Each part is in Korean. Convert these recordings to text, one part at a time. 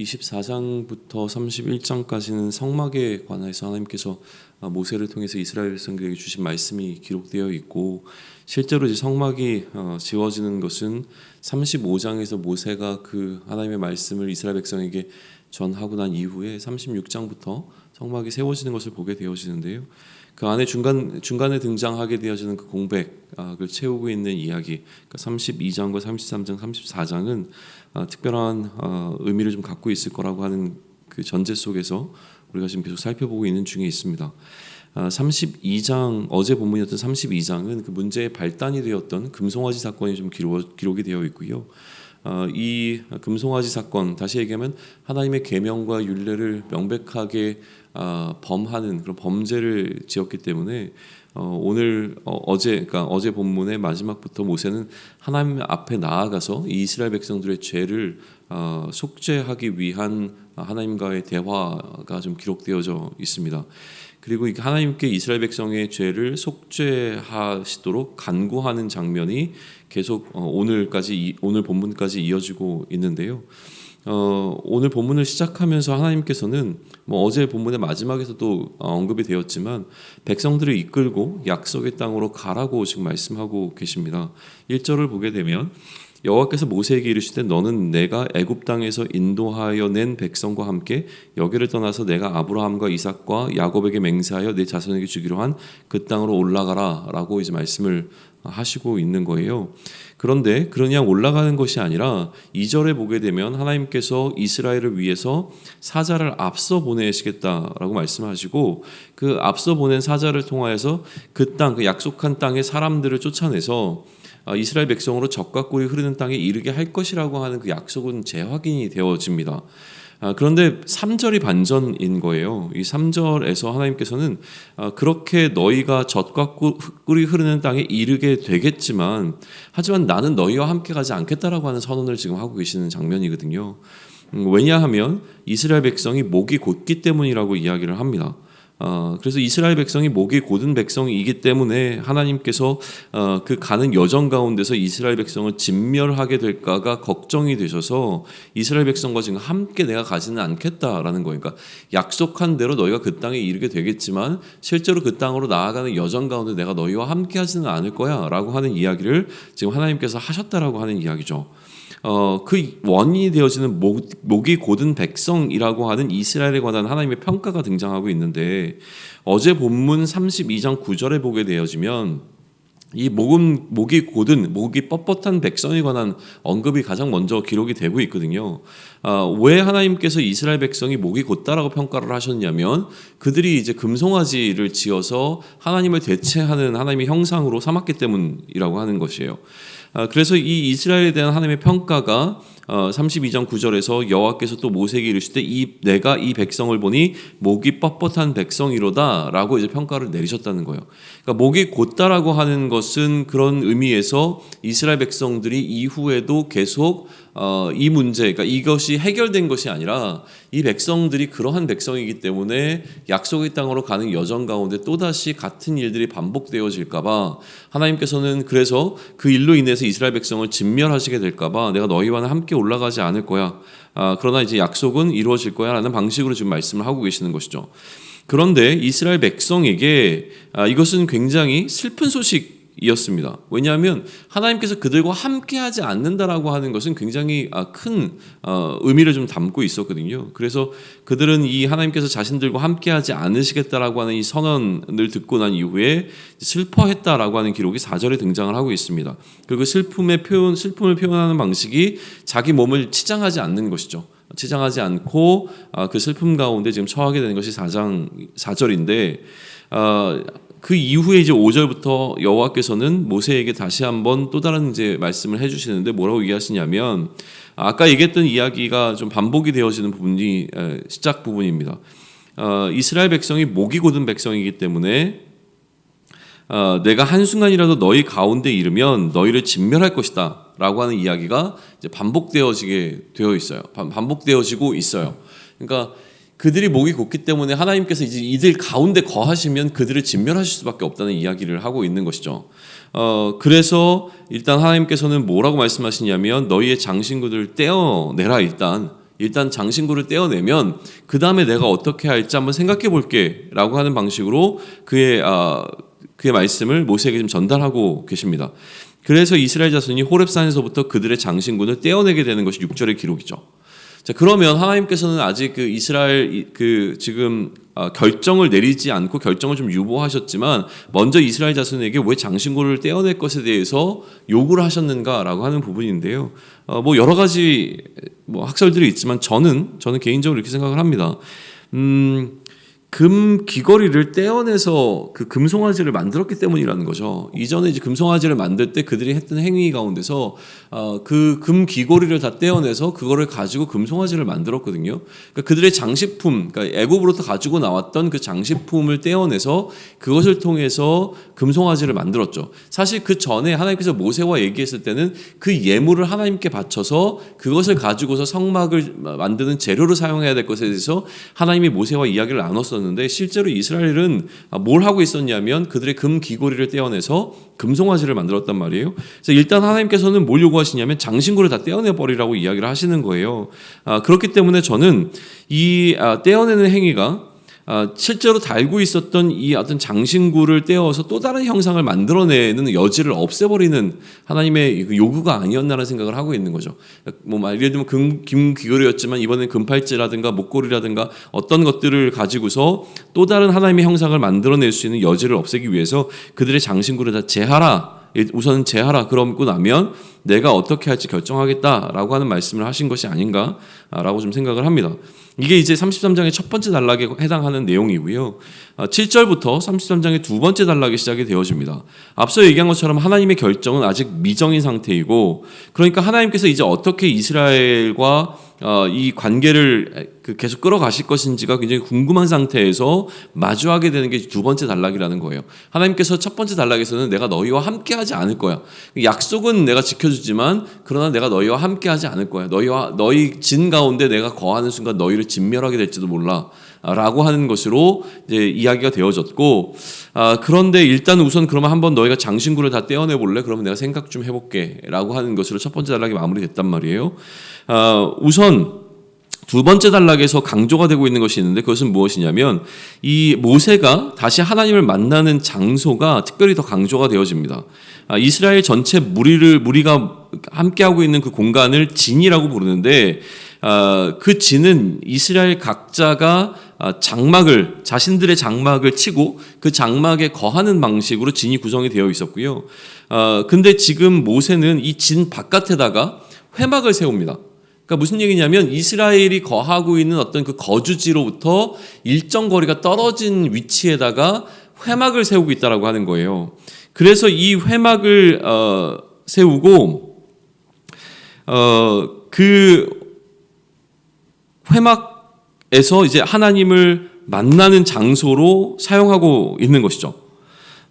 24장부터 31장까지는 성막에 관해서 하나님께서 모세를 통해서 이스라엘 백성들에게 주신 말씀이 기록되어 있고 실제로 이제 성막이 어, 지어지는 것은 35장에서 모세가 그 하나님의 말씀을 이스라엘 백성에게 전하고 난 이후에 36장부터 성막이 세워지는 것을 보게 되어지는데요. 그 안에 중간 중간에 등장하게 되어지는 그 공백을 채우고 있는 이야기, 그러니까 32장과 33장, 34장은 아, 특별한 어, 의미를 좀 갖고 있을 거라고 하는 그 전제 속에서 우리가 지금 계속 살펴보고 있는 중에 있습니다. 아, 32장 어제 본문이었던 32장은 그 문제의 발단이 되었던 금송아지 사건이 좀 기록, 기록이 되어 있고요. 어, 이 금송아지 사건 다시 얘기하면 하나님의 계명과 윤례를 명백하게 아, 범하는 그런 범죄를 지었기 때문에 어, 오늘 어, 제 그러니까 어제 본문의 마지막부터 모세는 하나님 앞에 나아가서 이 이스라엘 백성들의 죄를 어, 속죄하기 위한 하나님과의 대화가 좀 기록되어져 있습니다. 그리고 하나님께 이스라엘 백성의 죄를 속죄하시도록 간구하는 장면이 계속 어, 오늘까지 오늘 본문까지 이어지고 있는데요. 어, 오늘 본문을 시작하면서 하나님께서는 뭐 어제 본문의 마지막에서도 언급이 되었지만 백성들을 이끌고 약속의 땅으로 가라고 지금 말씀하고 계십니다. 1절을 보게 되면 여호와께서 모세에게 이르시되 너는 내가 애굽 땅에서 인도하여 낸 백성과 함께 여기를 떠나서 내가 아브라함과 이삭과 야곱에게 맹세하여 내 자손에게 주기로 한 그 땅으로 올라가라라고 이제 말씀을 하시고 있는 거예요. 그런데 그러냐 올라가는 것이 아니라 2절에 보게 되면 하나님께서 이스라엘을 위해서 사자를 앞서 보내시겠다라고 말씀하시고 그 앞서 보낸 사자를 통하여서 그 땅, 그 약속한 땅의 사람들을 쫓아내서 아, 이스라엘 백성으로 적과 꿀이 흐르는 땅에 이르게 할 것이라고 하는 그 약속은 재확인이 되어집니다. 아, 그런데 3절이 반전인 거예요. 이 3절에서 하나님께서는 아, 그렇게 너희가 젖과 꿀이 흐르는 땅에 이르게 되겠지만 하지만 나는 너희와 함께 가지 않겠다라고 하는 선언을 지금 하고 계시는 장면이거든요. 음, 왜냐하면 이스라엘 백성이 목이 곧기 때문이라고 이야기를 합니다. 어, 그래서 이스라엘 백성이 목이 고든 백성이기 때문에 하나님께서 어, 그 가는 여정 가운데서 이스라엘 백성을 진멸하게 될까가 걱정이 되셔서 이스라엘 백성과 지금 함께 내가 가지는 않겠다라는 거예요. 그러니까 약속한 대로 너희가 그 땅에 이르게 되겠지만 실제로 그 땅으로 나아가는 여정 가운데 내가 너희와 함께 하지는 않을 거야라고 하는 이야기를 지금 하나님께서 하셨다라고 하는 이야기죠. 어, 그 원인이 되어지는 목, 목이 고든 백성이라고 하는 이스라엘에 관한 하나님의 평가가 등장하고 있는데 어제 본문 32장 9절에 보게 되어지면 이 목은 목이 고든 목이 뻣뻣한 백성에 관한 언급이 가장 먼저 기록이 되고 있거든요. 아, 왜 하나님께서 이스라엘 백성이 목이 곧다라고 평가를 하셨냐면 그들이 이제 금송아지를 지어서 하나님을 대체하는 하나님의 형상으로 삼았기 때문이라고 하는 것이에요. 아, 그래서 이 이스라엘에 대한 하나님의 평가가 32장 어, 9절에서 여호와께서 또 모세에게 이르시되 이 내가 이 백성을 보니 목이 뻣뻣한 백성이로다라고 이제 평가를 내리셨다는 거예요. 그러니까 목이 곧다라고 하는 것은 그런 의미에서 이스라엘 백성들이 이후에도 계속 어, 이 문제, 그러니까 이것이 해결된 것이 아니라 이 백성들이 그러한 백성이기 때문에 약속의 땅으로 가는 여정 가운데 또다시 같은 일들이 반복되어질까봐 하나님께서는 그래서 그 일로 인해서 이스라엘 백성을 진멸하시게 될까봐 내가 너희와는 함께 올라가지 않을 거야. 아, 그러나 이제 약속은 이루어질 거야 라는 방식으로 지금 말씀을 하고 계시는 것이죠. 그런데 이스라엘 백성에게 아, 이것은 굉장히 슬픈 소식 이었습니다. 왜냐하면 하나님께서 그들과 함께하지 않는다라고 하는 것은 굉장히 아, 큰 어, 의미를 좀 담고 있었거든요. 그래서 그들은 이 하나님께서 자신들과 함께하지 않으시겠다라고 하는 이 선언을 듣고 난 이후에 슬퍼했다라고 하는 기록이 4절에 등장을 하고 있습니다. 그리고 슬픔의 표현, 슬픔을 표현하는 방식이 자기 몸을 치장하지 않는 것이죠. 치장하지 않고 아, 그 슬픔 가운데 지금 처하게 되는 것이 4장 4절인데 그 이후에 이제 5절부터 여호와께서는 모세에게 다시 한번 또 다른 이제 말씀을 해 주시는데 뭐라고 얘기하시냐면 아까 얘기했던 이야기가 좀 반복이 되어지는 부분이 시작 부분입니다. 어, 이스라엘 백성이 목이 고든 백성이기 때문에 어, 내가 한 순간이라도 너희 가운데 이르면 너희를 진멸할 것이다 라고 하는 이야기가 이제 반복되어지게 되어 있어요. 반복되어지고 있어요. 그러니까 그들이 목이 곧기 때문에 하나님께서 이제 이들 가운데 거하시면 그들을 진멸하실 수밖에 없다는 이야기를 하고 있는 것이죠. 어, 그래서 일단 하나님께서는 뭐라고 말씀하시냐면 너희의 장신구들 떼어내라 일단 일단 장신구를 떼어내면 그 다음에 내가 어떻게 할지 한번 생각해 볼게라고 하는 방식으로 그의 아, 그의 말씀을 모세에게 좀 전달하고 계십니다. 그래서 이스라엘 자손이 호렙산에서부터 그들의 장신군을 떼어내게 되는 것이 6절의 기록이죠. 자 그러면 하나님께서는 아직 그 이스라엘 이- 그 지금 아, 결정을 내리지 않고 결정을 좀 유보하셨지만 먼저 이스라엘 자손에게 왜 장신고를 떼어낼 것에 대해서 요구를 하셨는가라고 하는 부분인데요. 어, 뭐 여러 가지 뭐 학설들이 있지만 저는 저는 개인적으로 이렇게 생각을 합니다. 음, 금 귀걸이를 떼어내서 그 금송아지를 만들었기 때문이라는 거죠. 이전에 이제 금송아지를 만들 때 그들이 했던 행위 가운데서 어, 그금 귀걸이를 다 떼어내서 그거를 가지고 금송아지를 만들었거든요. 그러니까 그들의 장식품, 그러니까 애굽으로부터 가지고 나왔던 그 장식품을 떼어내서 그것을 통해서 금송아지를 만들었죠. 사실 그 전에 하나님께서 모세와 얘기했을 때는 그 예물을 하나님께 바쳐서 그것을 가지고서 성막을 만드는 재료로 사용해야 될 것에 대해서 하나님이 모세와 이야기를 나눴었는데 실제로 이스라엘은 뭘 하고 있었냐면 그들의 금 귀고리를 떼어내서 금송아지를 만들었단 말이에요. 그래서 일단 하나님께서는 뭘 요구하시냐면 장신구를 다 떼어내 버리라고 이야기를 하시는 거예요. 아, 그렇기 때문에 저는 이 아, 떼어내는 행위가 아, 실제로 달고 있었던 이 어떤 장신구를 떼어서 또 다른 형상을 만들어내는 여지를 없애버리는 하나님의 그 요구가 아니었나라는 생각을 하고 있는 거죠. 뭐 말- 예를 들면 금, 김 귀걸이였지만 이번엔 금팔찌라든가 목걸이라든가 어떤 것들을 가지고서 또 다른 하나님의 형상을 만들어낼 수 있는 여지를 없애기 위해서 그들의 장신구를 다 제하라. 우선은 제하라 그러고 나면 내가 어떻게 할지 결정하겠다라고 하는 말씀을 하신 것이 아닌가라고 좀 생각을 합니다. 이게 이제 33장의 첫 번째 단락에 해당하는 내용이고요. 7절부터 33장의 두 번째 단락이 시작이 되어집니다. 앞서 얘기한 것처럼 하나님의 결정은 아직 미정인 상태이고 그러니까 하나님께서 이제 어떻게 이스라엘과 어, 이 관계를 그 계속 끌어가실 것인지가 굉장히 궁금한 상태에서 마주하게 되는 게 두 번째 단락이라는 거예요. 하나님께서 첫 번째 단락에서는 내가 너희와 함께 하지 않을 거야. 약속은 내가 지켜주지만 그러나 내가 너희와 함께 하지 않을 거야. 너희와 너희 진 가운데 내가 거하는 순간 너희를 진멸하게 될지도 몰라. 라고 하는 것으로 이제 이야기가 되어졌고 아, 그런데 일단 우선 그러면 한번 너희가 장신구를 다 떼어내 볼래? 그러면 내가 생각 좀 해볼게 라고 하는 것으로 첫 번째 단락이 마무리됐단 말이에요. 아, 우선 두 번째 단락에서 강조가 되고 있는 것이 있는데 그것은 무엇이냐면 이 모세가 다시 하나님을 만나는 장소가 특별히 더 강조가 되어집니다. 아, 이스라엘 전체 무리를 무리가 함께하고 있는 그 공간을 진이라고 부르는데 아, 그 진은 이스라엘 각자가 아, 장막을 자신들의 장막을 치고 그 장막에 거하는 방식으로 진이 구성이 되어 있었고요. 아, 근데 지금 모세는 이 진 바깥에다가 회막을 세웁니다. 그러니까 무슨 얘기냐면 이스라엘이 거하고 있는 어떤 그 거주지로부터 일정 거리가 떨어진 위치에다가 회막을 세우고 있다라고 하는 거예요. 그래서 이 회막을 어, 세우고 어, 그 회막 에서 이제 하나님을 만나는 장소로 사용하고 있는 것이죠.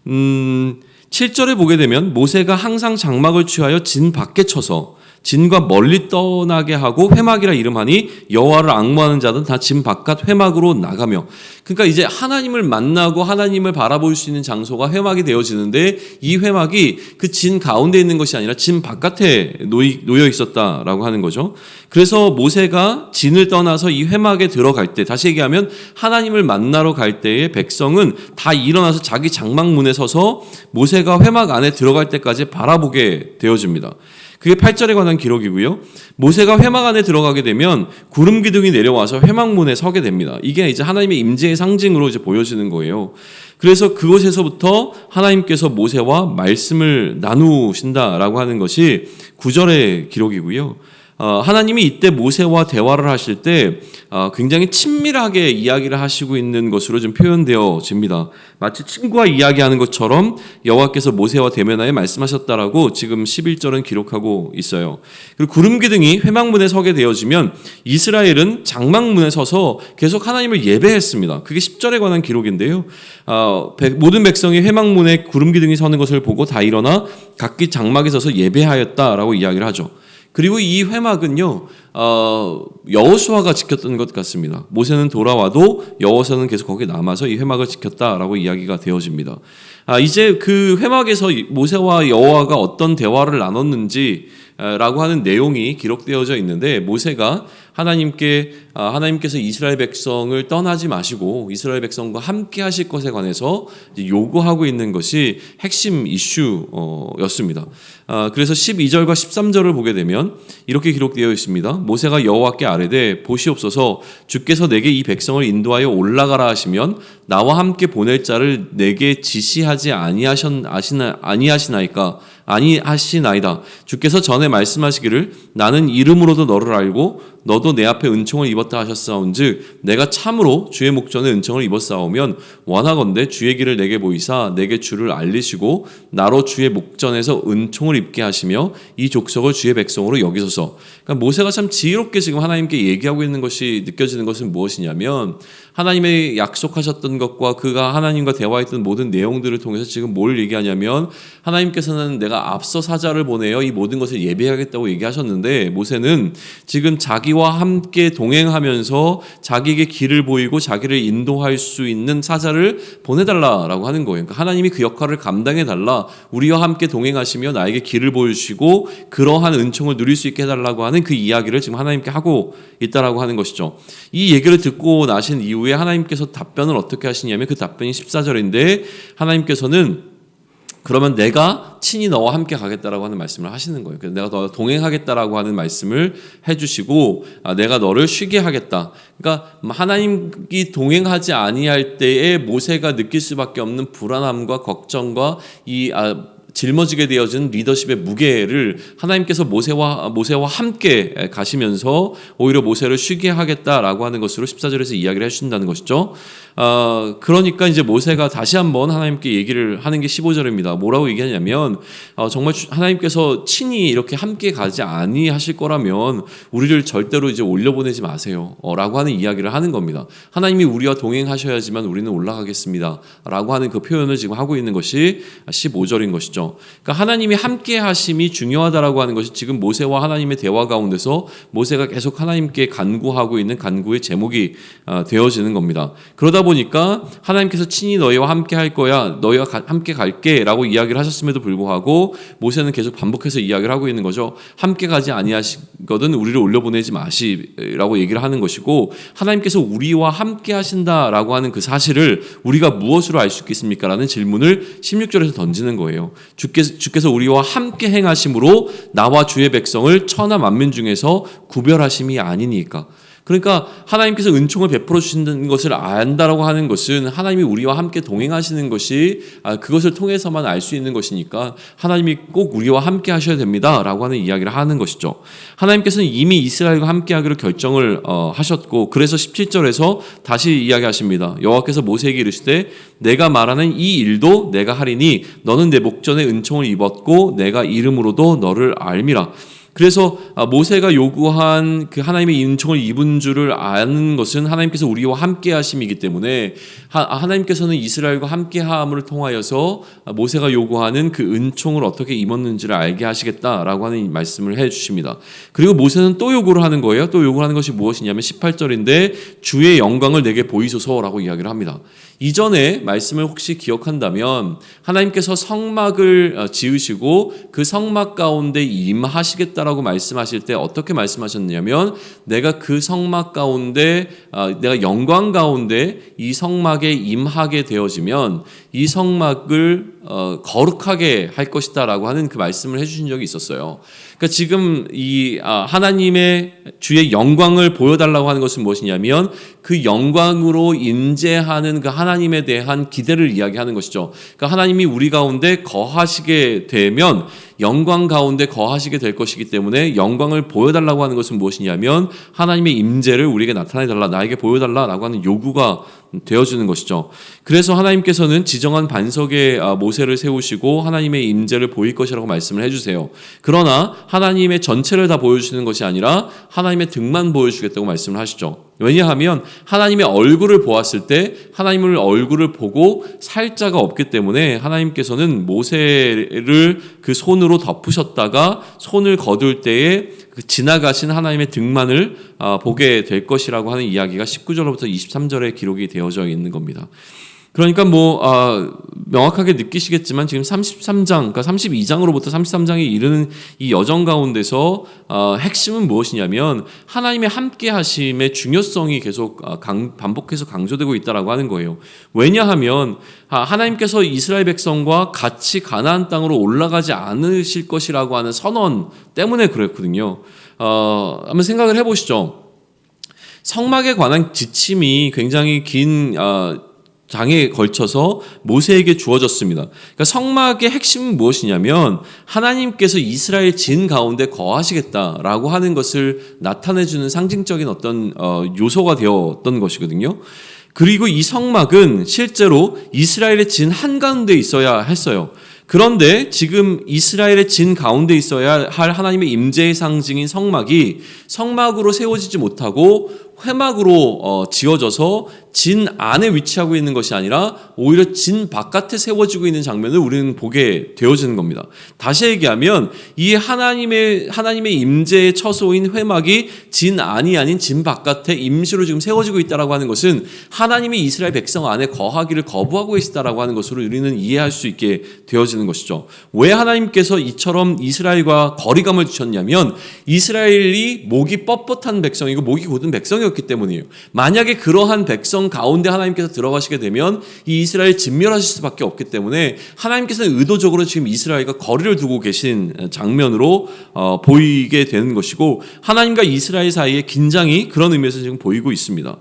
음, 7절에 보게 되면 모세가 항상 장막을 취하여 진 밖에 쳐서 진과 멀리 떠나게 하고 회막이라 이름하니 여호와를 악무하는 자는 다진 바깥 회막으로 나가며 그러니까 이제 하나님을 만나고 하나님을 바라볼 수 있는 장소가 회막이 되어지는데 이 회막이 그 진 가운데 있는 것이 아니라 진 바깥에 놓여 있었다라고 하는 거죠. 그래서 모세가 진을 떠나서 이 회막에 들어갈 때 다시 얘기하면 하나님을 만나러 갈 때에 백성은 다 일어나서 자기 장막문에 서서 모세가 회막 안에 들어갈 때까지 바라보게 되어집니다. 그게 8절에 관한 기록이고요. 모세가 회막 안에 들어가게 되면 구름 기둥이 내려와서 회막문에 서게 됩니다. 이게 이제 하나님의 임재의 상징으로 이제 보여지는 거예요. 그래서 그곳에서부터 하나님께서 모세와 말씀을 나누신다라고 하는 것이 9절의 기록이고요. 어, 하나님이 이때 모세와 대화를 하실 때 어, 굉장히 친밀하게 이야기를 하시고 있는 것으로 좀 표현되어집니다. 마치 친구와 이야기하는 것처럼 여호와께서 모세와 대면하여 말씀하셨다라고 지금 11절은 기록하고 있어요. 그리고 구름 기둥이 회막문에 서게 되어지면 이스라엘은 장막문에 서서 계속 하나님을 예배했습니다. 그게 10절에 관한 기록인데요. 어, 모든 백성이 회막문에 구름 기둥이 서는 것을 보고 다 일어나 각기 장막에 서서 예배하였다라고 이야기를 하죠. 그리고 이 회막은요, 어, 여호수아가 지켰던 것 같습니다. 모세는 돌아와도 여호수아는 계속 거기에 남아서 이 회막을 지켰다라고 이야기가 되어집니다. 아, 이제 그 회막에서 모세와 여호와가 어떤 대화를 나눴는지 라고 하는 내용이 기록되어져 있는데 모세가 하나님께 아, 하나님께서 이스라엘 백성을 떠나지 마시고 이스라엘 백성과 함께 하실 것에 관해서 요구하고 있는 것이 핵심 이슈였습니다. 아, 그래서 12절과 13절을 보게 되면 이렇게 기록되어 있습니다. 모세가 여호와께 아뢰되 보시옵소서 주께서 내게 이 백성을 인도하여 올라가라 하시면 나와 함께 보낼 자를 내게 지시하지 아시나 아니하시나이까 아니 하시나이다. 주께서 전에 말씀하시기를 나는 이름으로도 너를 알고 너도 내 앞에 은총을 입었다 하셨사온즉 내가 참으로 주의 목전에 은총을 입었사오면 원하건대 주의 길을 내게 보이사 내게 주를 알리시고 나로 주의 목전에서 은총을 입게 하시며 이 족속을 주의 백성으로 여기소서. 그러니까 모세가 참 지혜롭게 지금 하나님께 얘기하고 있는 것이 느껴지는 것은 무엇이냐면 하나님의 약속하셨던 것과 그가 하나님과 대화했던 모든 내용들을 통해서 지금 뭘 얘기하냐면 하나님께서는 내가 앞서 사자를 보내어 이 모든 것을 예배하겠다고 얘기하셨는데 모세는 지금 자기와 함께 동행하면서 자기에게 길을 보이고 자기를 인도할 수 있는 사자를 보내달라라고 하는 거예요. 그러니까 하나님이 그 역할을 감당해 달라. 우리와 함께 동행하시며 나에게 길을 보여주시고 그러한 은총을 누릴 수 있게 해달라고 하는 그 이야기를 지금 하나님께 하고 있다라고 하는 것이죠. 이 얘기를 듣고 나신 이후에 하나님께서 답변을 어떻게 하시냐면 그 답변이 14절인데 하나님께서는 그러면 내가 친히 너와 함께 가겠다라고 하는 말씀을 하시는 거예요. 그래서 내가 너 동행하겠다라고 하는 말씀을 해주시고 아, 내가 너를 쉬게 하겠다. 그러니까 하나님이 동행하지 아니할 때에 모세가 느낄 수밖에 없는 불안함과 걱정과 이 아, 짊어지게 되어진 리더십의 무게를 하나님께서 모세와 모세와 함께 가시면서 오히려 모세를 쉬게 하겠다라고 하는 것으로 14절에서 이야기를 해 주신다는 것이죠. 어, 그러니까 이제 모세가 다시 한번 하나님께 얘기를 하는 게 15절입니다. 뭐라고 얘기하냐면 어, 정말 하나님께서 친히 이렇게 함께 가지 아니하실 거라면 우리를 절대로 이제 올려보내지 마세요. 어, 라고 하는 이야기를 하는 겁니다. 하나님이 우리와 동행하셔야지만 우리는 올라가겠습니다. 라고 하는 그 표현을 지금 하고 있는 것이 15절인 것이죠. 그러니까 하나님이 함께 하심이 중요하다라고 하는 것이 지금 모세와 하나님의 대화 가운데서 모세가 계속 하나님께 간구하고 있는 간구의 제목이 어, 되어지는 겁니다. 그러다 보니 까 하나님께서 친히 너희와 함께 할 거야, 너희와 가, 함께 갈게라고 이야기를 하셨음에도 불구하고 모세는 계속 반복해서 이야기를 하고 있는 거죠. 함께 가지 아니하시거든 우리를 올려보내지 마시라고 얘기를 하는 것이고 하나님께서 우리와 함께 하신다라고 하는 그 사실을 우리가 무엇으로 알 수 있겠습니까라는 질문을 16절에서 던지는 거예요. 주께서, 주께서 우리와 함께 행하심으로 나와 주의 백성을 천하 만민 중에서 구별하심이 아니니까. 그러니까 하나님께서 은총을 베풀어 주신다는 것을 안다라고 하는 것은 하나님이 우리와 함께 동행하시는 것이 아, 그것을 통해서만 알 수 있는 것이니까 하나님이 꼭 우리와 함께 하셔야 됩니다라고 하는 이야기를 하는 것이죠. 하나님께서는 이미 이스라엘과 함께 하기로 결정을 어, 하셨고 그래서 17절에서 다시 이야기하십니다. 여호와께서 모세에게 이르시되 내가 말하는 이 일도 내가 하리니 너는 내 목전에 은총을 입었고 내가 이름으로도 너를 알미라. 그래서 아, 모세가 요구한 그 하나님의 은총을 입은 줄을 아는 것은 하나님께서 우리와 함께 하심이기 때문에 하나님께서는 이스라엘과 함께 함을 통하여서 모세가 요구하는 그 은총을 어떻게 입었는지를 알게 하시겠다라고 하는 말씀을 해 주십니다. 그리고 모세는 또 요구를 하는 거예요. 또 요구하는 것이 무엇이냐면 18절인데 주의 영광을 내게 보이소서라고 이야기를 합니다. 이전에 말씀을 혹시 기억한다면 하나님께서 성막을 어, 지으시고 그 성막 가운데 임하시겠다라고 말씀하실 때 어떻게 말씀하셨냐면 내가 그 성막 가운데 어, 내가 영광 가운데 이 성막에 임하게 되어지면 이 성막을 어, 거룩하게 할 것이다라고 하는 그 말씀을 해주신 적이 있었어요. 그러니까 지금 이 아, 하나님의 주의 영광을 보여달라고 하는 것은 무엇이냐면 그 영광으로 인재하는 그 하나님에 대한 기대를 이야기하는 것이죠. 그러니까 하나님이 우리 가운데 거하시게 되면 영광 가운데 거하시게 될 것이기 때문에 영광을 보여달라고 하는 것은 무엇이냐면 하나님의 임재를 우리에게 나타내달라, 나에게 보여달라라고 하는 요구가 되어주는 것이죠. 그래서 하나님께서는 지정한 반석에 아, 모세를 세우시고 하나님의 임재를 보일 것이라고 말씀을 해주세요. 그러나 하나님의 전체를 다 보여주시는 것이 아니라 하나님의 등만 보여주겠다고 말씀을 하시죠. 왜냐하면 하나님의 얼굴을 보았을 때 하나님을 얼굴을 보고 살자가 없기 때문에 하나님께서는 모세를 그 손으로 덮으셨다가 손을 거둘 때에 그 지나가신 하나님의 등만을 아, 보게 될 것이라고 하는 이야기가 19절로부터 23절에 기록이 되어져 있는 겁니다. 그러니까 뭐 아, 명확하게 느끼시겠지만 지금 33장, 그러니까 32장으로부터 33장에 이르는 이 여정 가운데서 아, 핵심은 무엇이냐면 하나님의 함께하심의 중요성이 계속 아, 강, 반복해서 강조되고 있다라고 하는 거예요. 왜냐하면 아, 하나님께서 이스라엘 백성과 같이 가나안 땅으로 올라가지 않으실 것이라고 하는 선언 때문에 그랬거든요. 어, 한번 생각을 해보시죠. 성막에 관한 지침이 굉장히 긴 어, 장에 걸쳐서 모세에게 주어졌습니다. 그러니까 성막의 핵심은 무엇이냐면 하나님께서 이스라엘 진 가운데 거하시겠다라고 하는 것을 나타내주는 상징적인 어떤 어, 요소가 되었던 것이거든요. 그리고 이 성막은 실제로 이스라엘의 진 한가운데 있어야 했어요. 그런데 지금 이스라엘의 진 가운데 있어야 할 하나님의 임재의 상징인 성막이 성막으로 세워지지 못하고 회막으로 어, 지어져서 진 안에 위치하고 있는 것이 아니라 오히려 진 바깥에 세워지고 있는 장면을 우리는 보게 되어지는 겁니다. 다시 얘기하면 이 하나님의 하나님의 임재의 처소인 회막이 진 안이 아닌 진 바깥에 임시로 지금 세워지고 있다라고 하는 것은 하나님이 이스라엘 백성 안에 거하기를 거부하고 계시다라고 하는 것으로 우리는 이해할 수 있게 되어지는 것이죠. 왜 하나님께서 이처럼 이스라엘과 거리감을 두셨냐면 이스라엘이 목이 뻣뻣한 백성이고 목이 곧은 백성이 었기 때문이에요. 만약에 그러한 백성 가운데 하나님께서 들어가시게 되면 이 이스라엘 진멸하실 수밖에 없기 때문에 하나님께서는 의도적으로 지금 이스라엘과 거리를 두고 계신 장면으로 어, 보이게 되는 것이고 하나님과 이스라엘 사이의 긴장이 그런 의미에서 지금 보이고 있습니다.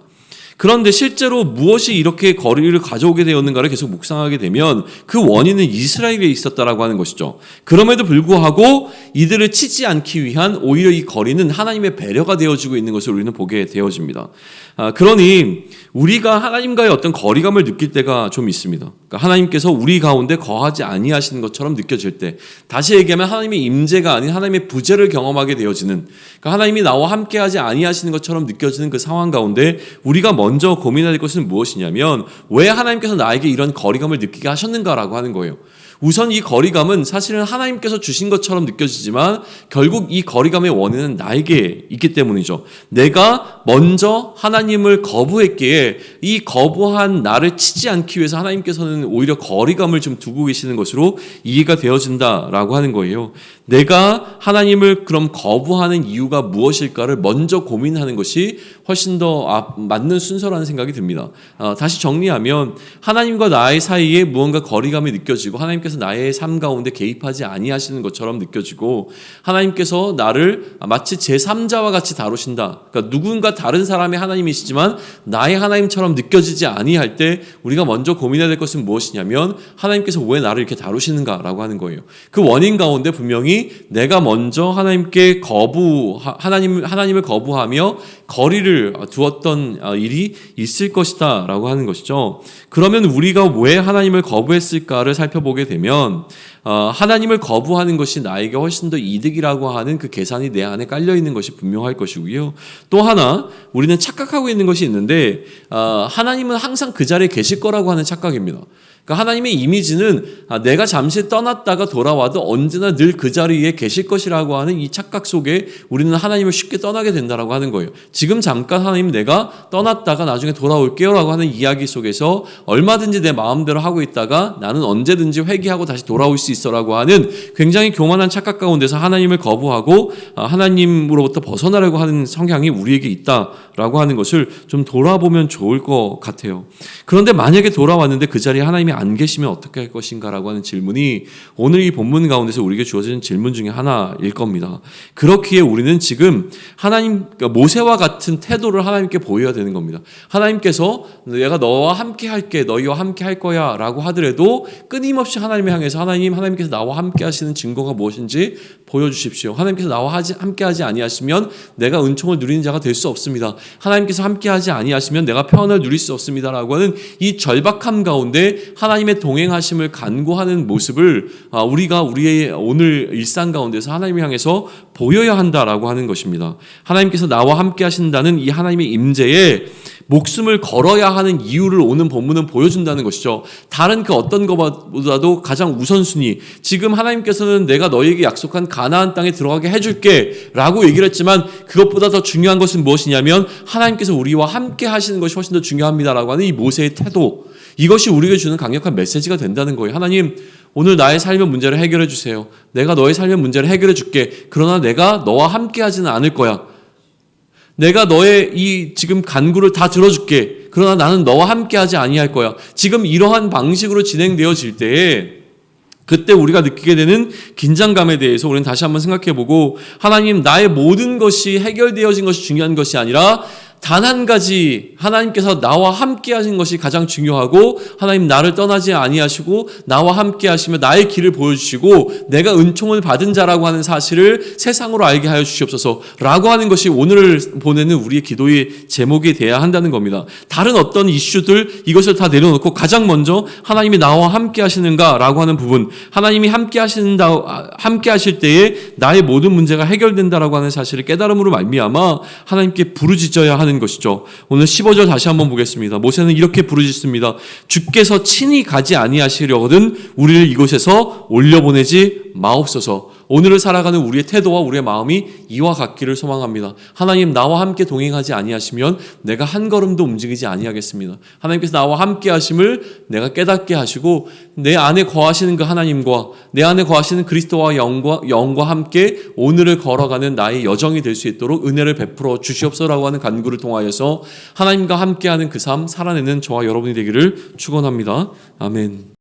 그런데 실제로 무엇이 이렇게 거리를 가져오게 되었는가를 계속 묵상하게 되면 그 원인은 이스라엘에 있었다라고 하는 것이죠. 그럼에도 불구하고 이들을 치지 않기 위한 오히려 이 거리는 하나님의 배려가 되어지고 있는 것을 우리는 보게 되어집니다. 아, 그러니 우리가 하나님과의 어떤 거리감을 느낄 때가 좀 있습니다. 그러니까 하나님께서 우리 가운데 거하지 아니하시는 것처럼 느껴질 때, 다시 얘기하면 하나님의 임재가 아닌 하나님의 부재를 경험하게 되어지는, 그러니까 하나님이 나와 함께하지 아니하시는 것처럼 느껴지는 그 상황 가운데 우리가 먼저 될 것은 무엇이냐면 왜 하나님께서 나에게 이런 거리감을 느끼게 하셨는가라고 하는 거예요. 우선 이 거리감은 사실은 하나님께서 주신 것처럼 느껴지지만 결국 이 거리감의 원인은 나에게 있기 때문이죠. 내가 먼저 하나님을 거부했기에 이 거부한 나를 치지 않기 위해서 하나님께서는 오히려 거리감을 좀 두고 계시는 것으로 이해가 되어진다라고 하는 거예요. 내가 하나님을 그럼 거부하는 이유가 무엇일까를 먼저 고민하는 것이 훨씬 더 맞는 순서라는 생각이 듭니다. 어, 다시 정리하면 하나님과 나의 사이에 무언가 거리감이 느껴지고 하나님께서 나의 삶 가운데 개입하지 아니하시는 것처럼 느껴지고 하나님께서 나를 마치 제3자와 같이 다루신다. 그러니까 누군가 다른 사람의 하나님이시지만 나의 하나님처럼 느껴지지 아니할 때 우리가 먼저 고민해야 될 것은 무엇이냐면 하나님께서 왜 나를 이렇게 다루시는가라고 하는 거예요. 그 원인 가운데 분명히 내가 먼저 하나님께 거부 하나님 하나님을 거부하며 거리를 두었던 일이 있을 것이다 라고 하는 것이죠. 그러면 우리가 왜 하나님을 거부했을까를 살펴보게 되면 어, 하나님을 거부하는 것이 나에게 훨씬 더 이득이라고 하는 그 계산이 내 안에 깔려 있는 것이 분명할 것이고요. 또 하나 우리는 착각하고 있는 것이 있는데 어, 하나님은 항상 그 자리에 계실 거라고 하는 착각입니다. 그러니까 하나님의 이미지는 아, 내가 잠시 떠났다가 돌아와도 언제나 늘 그 자리에 계실 것이라고 하는 이 착각 속에 우리는 하나님을 쉽게 떠나게 된다라고 하는 거예요. 지금 잠깐 하나님 내가 떠났다가 나중에 돌아올게요라고 하는 이야기 속에서 얼마든지 내 마음대로 하고 있다가 나는 언제든지 회개하고 다시 돌아올 수 있 어라고 하는 굉장히 교만한 착각 가운데서 하나님을 거부하고 아, 하나님으로부터 벗어나려고 하는 성향이 우리에게 있다라고 하는 것을 좀 돌아보면 좋을 것 같아요. 그런데 만약에 돌아왔는데 그 자리에 하나님이 안 계시면 어떻게 할 것인가라고 하는 질문이 오늘 이 본문 가운데서 우리에게 주어지는 질문 중에 하나일 겁니다. 그렇기에 우리는 지금 하나님 그러니까 모세와 같은 태도를 하나님께 보여야 되는 겁니다. 하나님께서 내가 너와 함께 할게 너희와 함께 할 거야라고 하더라도 끊임없이 하나님을 향해서 하나님 하나님께서 나와 함께 하시는 증거가 무엇인지 보여주십시오. 하나님께서 나와 하지, 함께 하지 아니하시면 내가 은총을 누리는 자가 될 수 없습니다. 하나님께서 함께 하지 아니하시면 내가 평안을 누릴 수 없습니다라고 하는 이 절박함 가운데 하나님의 동행하심을 간구하는 모습을 아, 우리가 우리의 오늘 일상 가운데서 하나님을 향해서 보여야 한다라고 하는 것입니다. 하나님께서 나와 함께 하신다는 이 하나님의 임재에 목숨을 걸어야 하는 이유를 오는 본문은 보여준다는 것이죠. 다른 그 어떤 것보다도 가장 우선순위. 지금 하나님께서는 내가 너에게 약속한 가나안 땅에 들어가게 해줄게라고 얘기를 했지만 그것보다 더 중요한 것은 무엇이냐면 하나님께서 우리와 함께 하시는 것이 훨씬 더 중요합니다라고 하는 이 모세의 태도. 이것이 우리에게 주는 강력한 메시지가 된다는 거예요. 하나님, 오늘 나의 삶의 문제를 해결해 주세요. 내가 너의 삶의 문제를 해결해 줄게. 그러나 내가 너와 함께 하지는 않을 거야. 내가 너의 이 지금 간구를 다 들어줄게. 그러나 나는 너와 함께 하지 아니할 거야. 지금 이러한 방식으로 진행되어질 때에 그때 우리가 느끼게 되는 긴장감에 대해서 우리는 다시 한번 생각해 보고 하나님 나의 모든 것이 해결되어진 것이 중요한 것이 아니라 단 한 가지 하나님께서 나와 함께 하신 것이 가장 중요하고 하나님 나를 떠나지 아니하시고 나와 함께 하시며 나의 길을 보여주시고 내가 은총을 받은 자라고 하는 사실을 세상으로 알게 하여 주시옵소서라고 하는 것이 오늘 보내는 우리의 기도의 제목이 돼야 한다는 겁니다. 다른 어떤 이슈들 이것을 다 내려놓고 가장 먼저 하나님이 나와 함께 하시는가라고 하는 부분 하나님이 함께 하신다 함께 하실 때에 나의 모든 문제가 해결된다라고 하는 사실을 깨달음으로 말미암아 하나님께 부르짖어야 하는 것이죠. 오늘 15절 다시 한번 보겠습니다. 모세는 이렇게 부르짖습니다. 주께서 친히 가지 아니하시려거든 우리를 이곳에서 올려보내지 마옵소서. 오늘을 살아가는 우리의 태도와 우리의 마음이 이와 같기를 소망합니다. 하나님 나와 함께 동행하지 아니하시면 내가 한 걸음도 움직이지 아니하겠습니다. 하나님께서 나와 함께 하심을 내가 깨닫게 하시고 내 안에 거하시는 그 하나님과 내 안에 거하시는 그리스도와 영과 영과 함께 오늘을 걸어가는 나의 여정이 될 수 있도록 은혜를 베풀어 주시옵소라고 하는 간구를 통하여서 하나님과 함께하는 그 삶 살아내는 저와 여러분이 되기를 축원합니다. 아멘.